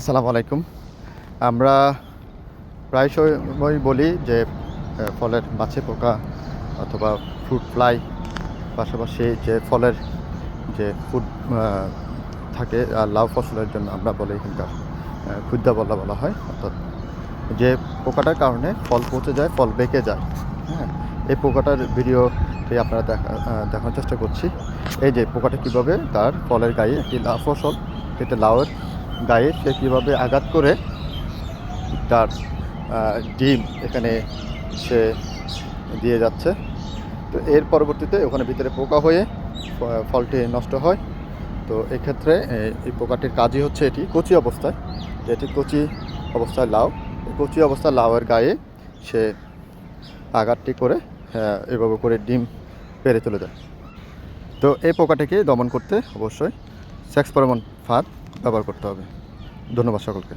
আসসালামু আলাইকুম। আমরা প্রায় সময় বলি যে ফলের মাছে পোকা অথবা ফ্রুট ফ্লাই পাশাপাশি যে ফলের যে ফুড থাকে লাউ ফসলের জন্য আমরা বলি এখানকার ক্ষুদ্রা বলা বলা হয়। অর্থাৎ যে পোকাটার কারণে ফল পচে যায়, ফল বেঁকে যায় হ্যাঁ? এই পোকাটার ভিডিওটি আপনারা দেখা দেখানোর চেষ্টা করছি। এই যে পোকাটা কীভাবে তার ফলের গায়ে একটি লাউ ফসল, এতে লাউয়ের গায়ে সে কীভাবে আঘাত করে, তার ডিম এখানে সে দিয়ে যাচ্ছে। তো এর পরবর্তীতে ওখানে ভিতরে পোকা হয়ে ফলটি নষ্ট হয়। তো এক্ষেত্রে এই পোকাটির কাজই হচ্ছে এটি, কচি অবস্থায়। যেটি কচি অবস্থায় লাউ। কচি অবস্থায় লাউয়ের গায়ে সে আঘাতটি করে এভাবে করে ডিম পেরে চলে যায়। তো এই পোকাটিকে দমন করতে অবশ্যই সেক্স পরমন ফাঁদ ব্যবহার করতে হবে। ধন্যবাদ সকলকে।